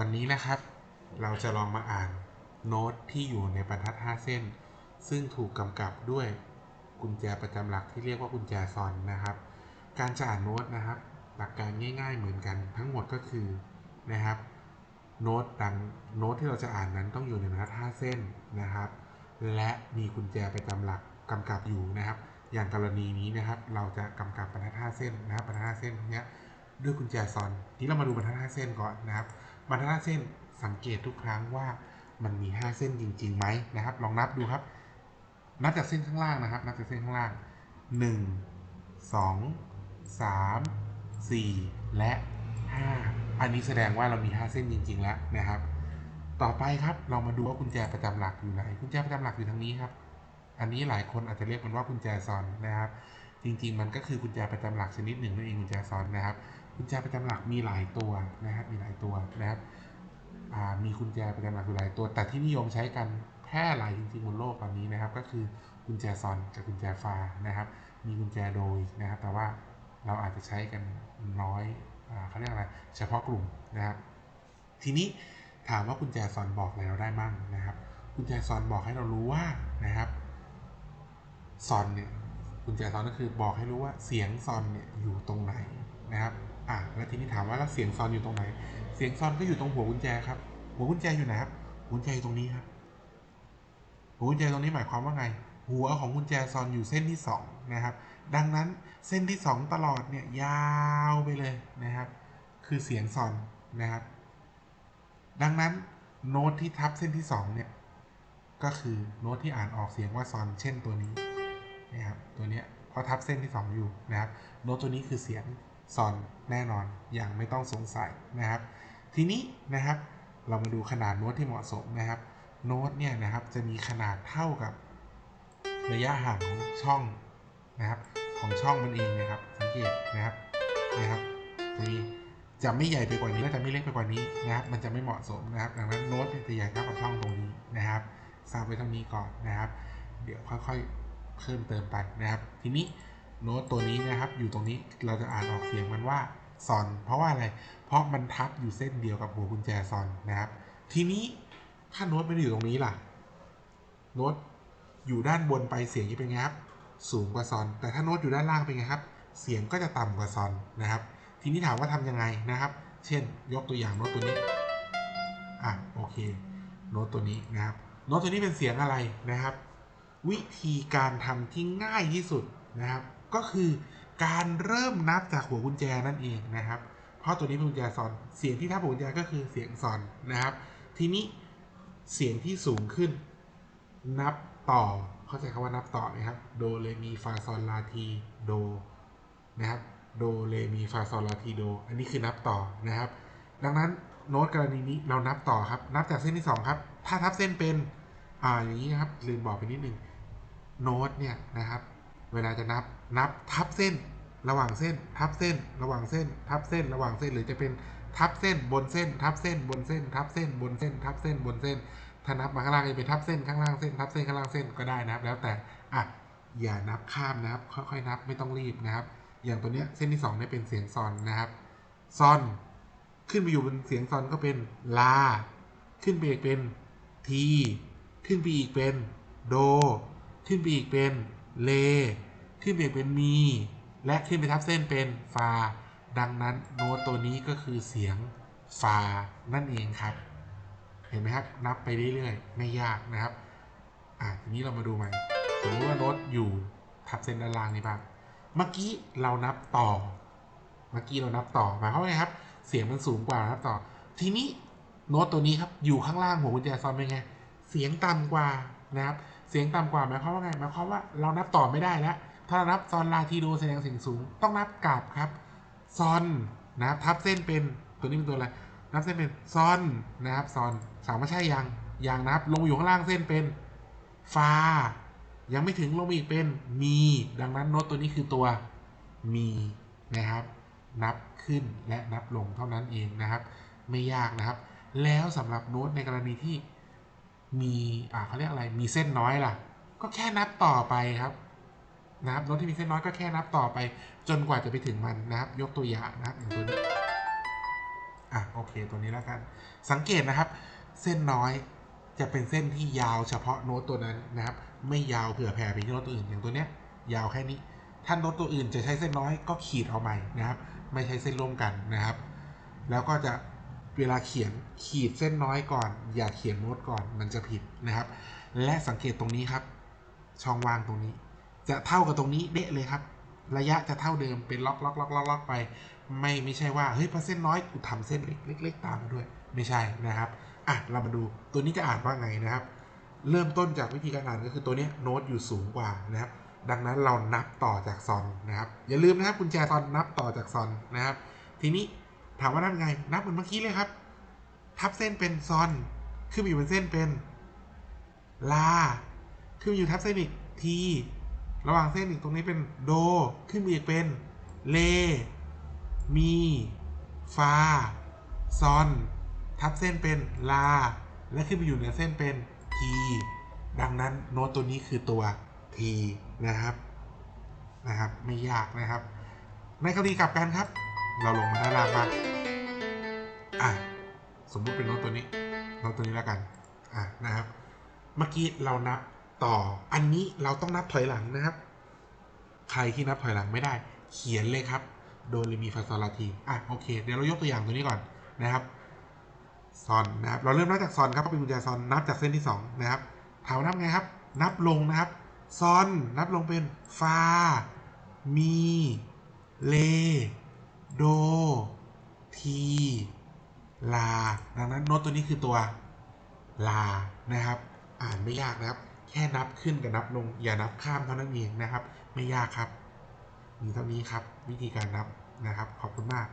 วันนี้นะครับ เราจะลองมาอ่านโน้ตที่อยู่ในบรรทัด 5 เส้น ซึ่งถูกกำกับด้วยกุญแจประจำหลักที่เรียกว่ากุญแจซอนนะครับ การจะอ่านโน้ตนะครับ หลักการง่าย ๆ เหมือนกันทั้งหมดก็คือนะครับโน้ตดังโน้ตที่เราจะอ่านนั้นต้องอยู่ในบรรทัด 5 เส้นนะครับ และมีกุญแจประจำหลักกำกับอยู่นะครับ อย่างกรณีนี้นะครับ เราจะกำกับบรรทัด 5 เส้นนะครับบรรทัด 5 เส้นเนี้ย ด้วยกุญแจซอนทีนี้เรามาดูบรรทัด5เส้นก่อนนะครับ บรรทัด5เส้นสังเกตทุกครั้งว่ามันมี 5 เส้นจริงๆไหมนะครับ ลองนับดูครับ นับจากเส้นข้างล่างนะครับ นับจากเส้นข้างล่าง 1 2 3 4 และ 5 อันนี้แสดงว่าเรามี 5 เส้นจริง ๆ แล้วนะครับ ต่อไปครับเรามาดูว่ากุญแจประจำหลักอยู่ไหน กุญแจประจำหลักอยู่ทางนี้ครับ อันนี้หลายคนอาจจะเรียกมันว่ากุญแจซอนนะครับ จริง ๆ มันก็คือกุญแจประจำหลักชนิดหนึ่งนั่นเองกุญแจซอนนะครับ กุญแจประจำหลักมีหลายตัวนะครับมีหลายตัวนะครับมีกุญแจประจำหลักอยู่หลายตัว แต่ที่นิยมใช้กันแพร่หลายจริงๆบนโลกตอนนี้นะครับ ก็คือกุญแจซอนกับกุญแจฟานะครับ มีกุญแจโดยนะครับ แต่ว่าเราอาจจะใช้กันน้อยอเขาเรียกอะไรเฉพาะกลุ่มนะครับ ทีนี้ถามว่ากุญแจซอนบอกอะไรเราได้มั่งนะครับ กุญแจซอนบอกให้เรารู้ว่านะครับซอนเนี่ยกุญแจซอนก็คือบอกให้รู้ว่าเสียงซอนเนี่ยอยู่ตรงไหนีนี้ถามว่าแล้วเสียงซอนอยู่ตรงไหน เสียงซอนก็อยู่ตรงหัวกุญแจครับ หัวกุญแจอยู่ไหนครับ หัวกุญแจอยู่ตรงนี้ครับ หัวกุญแจตรงนี้หมายความว่าไง หัวของกุญแจซอนอยู่เส้นที่สองนะครับ ดังนั้นเส้นที่สองตลอดเนี่ยยาวไปเลยนะครับ คือเสียงซอนนะครับ ดังนั้นโน้ตที่ทับเส้นที่2เนี่ยก็คือโน้ตที่อ่านออกเสียงว่าซอนเช่นตัวนี้นะครับตัวเนี้ยเพราะทับเส้นที่ 2 อยู่นะครับโน้ตตัวนี้คือเสียง ซอนแน่นอนอย่างไม่ต้องสงสัยนะครับ ทีนี้นะครับเรามาดูขนาดโน้ตที่เหมาะสมนะครับ โน้ตเนี่ยนะครับจะมีขนาดเท่ากับระยะห่างของช่องนะครับ ของช่องมันเองนะครับ สังเกตนะครับนะครับจะมีจะไม่ใหญ่ไปกว่านี้และจะไม่เล็กไปกว่านี้นะครับ มันจะไม่เหมาะสมนะครับ ดังนั้นโน้ตจะใหญ่เท่ากับช่องตรงนี้นะครับทราบไว้เท่านี้ก่อนนะครับ เดี๋ยวค่อยๆเพิ่มเติมไปนะครับ ทีนี้ โน้ตตัวนี้นะครับ อยู่ตรงนี้เราจะอ่านออกเสียงมันว่าซอน เพราะว่าอะไร เพราะมันทับอยู่เส้นเดียวกับหัวกุญแจซอนนะครับ ทีนี้ถ้าโน้ตไม่ได้อยู่ตรงนี้ล่ะ โน้ตอยู่ด้านบนไปเสียงจะเป็นไงครับ สูงกว่าซอน แต่ถ้าโน้ตอยู่ด้านล่างเป็นไงครับ เสียงก็จะต่ำกว่าซอนนะครับ ทีนี้ถามว่าทำยังไงนะครับ เช่น ยกตัวอย่างโน้ตตัวนี้ อะโอเค โน้ตตัวนี้นะครับ โน้ตตัวนี้เป็นเสียงอะไรนะครับ วิธีการทำที่ง่ายที่สุดนะครับ ก็คือการเริ่มนับจากหัวกุญแจนั่นเองนะครับ เพราะตัวนี้เป็นกุญแจซอน เสียงที่ทับหัวกุญแจก็คือเสียงซอนนะครับ ทีนี้เสียงที่สูงขึ้น นับต่อ เข้าใจคำว่านับต่อไหมครับ โดเรมีฟาซอลลาทีโดนะครับ โดเรมีฟาซอลลาทีโด อันนี้คือนับต่อนะครับ ดังนั้นโน้ตกรณีนี้เรานับต่อครับ นับจากเส้นที่ 2 ครับ ถ้าทับเส้นเป็น อ่า อย่างนี้นะครับ ลืมบอกไปนิดนึง โน้ตเนี่ยนะครับ เวลาจะนับ นับทับเส้น ระหว่างเส้น ทับเส้น ระหว่างเส้น ทับเส้น ระหว่างเส้นหรือจะเป็นทับเส้นบนเส้น ทับเส้นบนเส้น ทับเส้นบนเส้น ทับเส้นบนเส้นถ้านับมาข้างล่างจะเป็นทับเส้นข้างล่างเส้น ทับเส้นข้างล่างเส้นก็ได้นะครับ แล้วแต่อะอย่านับข้ามนะครับ ค่อยๆนับไม่ต้องรีบนะครับ อย่างตัวเนี้ยเส้นที่2เนี่ยเป็นเสียงซอนนะครับซอน ขึ้นไปอยู่บนเสียงซอนก็เป็นลา ขึ้นไปอีกเป็นที ขึ้นไปอีกเป็นโด ขึ้นไปอีกเป็นเล ขึ้นไปอีกเป็นมี และขึ้นไปทับเส้นเป็นฟา ดังนั้นโน้ตตัวนี้ก็คือเสียงฟา นั่นเองครับ เห็นไหมครับ นับไปเรื่อยๆ ไม่ยากนะครับ อะทีนี้เรามาดูใหม่ สมมติว่าโน้ตอยู่ทับเส้นด้านล่างนี้บ้าง เมื่อกี้เรานับต่อ เมื่อกี้เรานับต่อหมายความว่าไงครับ เสียงมันสูงกว่านับต่อ ทีนี้โน้ตตัวนี้ครับ อยู่ข้างล่างหัวกุญแจซอนเป็นไง เสียงต่ำกว่านะครับ เสียงต่ำกว่าหมายความว่าไง หมายความว่าเรานับต่อไม่ได้แล้ว ถ้ารานับซอนลาทีโดแสดงเสียงสูง ต้องนับกลับครับซอนนะครับทับเส้นเป็นตัวนี้เป็นตัวอะไรนับเส้นเป็นซอนนะครับซอนสามารถใช่ยังยังนะครับ ลงอยู่ข้างล่างเส้นเป็นฟายังไม่ถึงลงมาอีกเป็นมี ดังนั้นโน้ตตัวนี้คือตัวมีนะครับ นับขึ้นและนับลงเท่านั้นเองนะครับ ไม่ยากนะครับ แล้วสำหรับโน้ตในกรณีที่มีอ่าเขาเรียกอะไรมีเส้นน้อยล่ะ ก็แค่นับต่อไปครับ นะครับโน้ตที่มีเส้นน้อยก็แค่นับต่อไป จนกว่าจะไปถึงมันนะครับ ยกตัวอย่างนะครับอย่างตัวนี้อะโอเคตัวนี้แล้วกัน สังเกตนะครับ เส้นน้อยจะเป็นเส้นที่ยาวเฉพาะโน้ตตัวนั้นนะครับ ไม่ยาวเผื่อแผ่ไปที่โน้ตตัวอื่นอย่างตัวเนี้ย ยาวแค่นี้ ถ้าโน้ตตัวอื่นจะใช้เส้นน้อยก็ขีดเอาใหม่นะครับ ไม่ใช้เส้นร่วมกันนะครับ แล้วก็จะเวลาเขียนขีดเส้นน้อยก่อน อย่าเขียนโน้ตก่อนมันจะผิดนะครับ และสังเกตตรงนี้ครับ ช่องว่างตรงนี้ จะเท่ากับตรงนี้เดะเลยครับ ระยะจะเท่าเดิมเป็นล็อกล็อกล็อกล็อกล็อกไป ไม่ไม่ใช่ว่าเฮ้ยพอเส้นน้อยกูทำเส้นเล็กเล็กๆตามมาด้วย ไม่ใช่นะครับอะเรามาดูตัวนี้จะอ่านว่าไงนะครับ เริ่มต้นจากวิธีการอ่านก็คือตัวนี้โน้ตอยู่สูงกว่านะครับ ดังนั้นเรานับต่อจากซอนนะครับ อย่าลืมนะครับกุญแจซอนนับต่อจากซอนนะครับ ทีนี้ถามว่านับไง นับเหมือนเมื่อกี้เลยครับ ทับเส้นเป็นซอนขึ้นอยู่บนเส้นเป็นลาขึ้นอยู่ทับเส้นอีกที ระหว่างเส้นอีกตรงนี้เป็นโด ขึ้นมาอีกเป็น เล มี ฟา ซอน ทับเส้นเป็นลา และขึ้นไปอยู่เหนือเส้นเป็นทีดังนั้นโน้ตตัวนี้คือตัวทีนะครับ นะครับ ไม่ยากนะครับ ในกรณีกลับกันครับ เราลงมาด้านล่างบ้าอะสมมุติเป็นโน้ตตัวนี้โน้ตตัวนี้แล้วกัน อะนะครับ เมื่อกี้เรานับ ต่ออันนี้เราต้องนับถอยหลังนะครับ ใครที่นับถอยหลังไม่ได้ เขียนเลยครับ โดเรมีฟาซอลาทีอะโอเค เดี๋ยวเรายกตัวอย่างตัวนี้ก่อนนะครับซอนนะครับ เราเริ่มนับจากซอนครับเพราะเป็นกุญแจซอนนับจากเส้นที่สองนะครับ ถามว่านับไงครับ นับลงนะครับซอนนับลงเป็นฟา มี เล โด ที ลา ดังนั้นโน้ตตัวนี้คือตัวลานะครับ อ่านไม่ยากนะครับ แค่นับขึ้นกับนับลง อย่านับข้ามเท่านั้นเองนะครับ ไม่ยากครับมีเท่านี้ครับ วิธีการนับนะครับ ขอบคุณมาก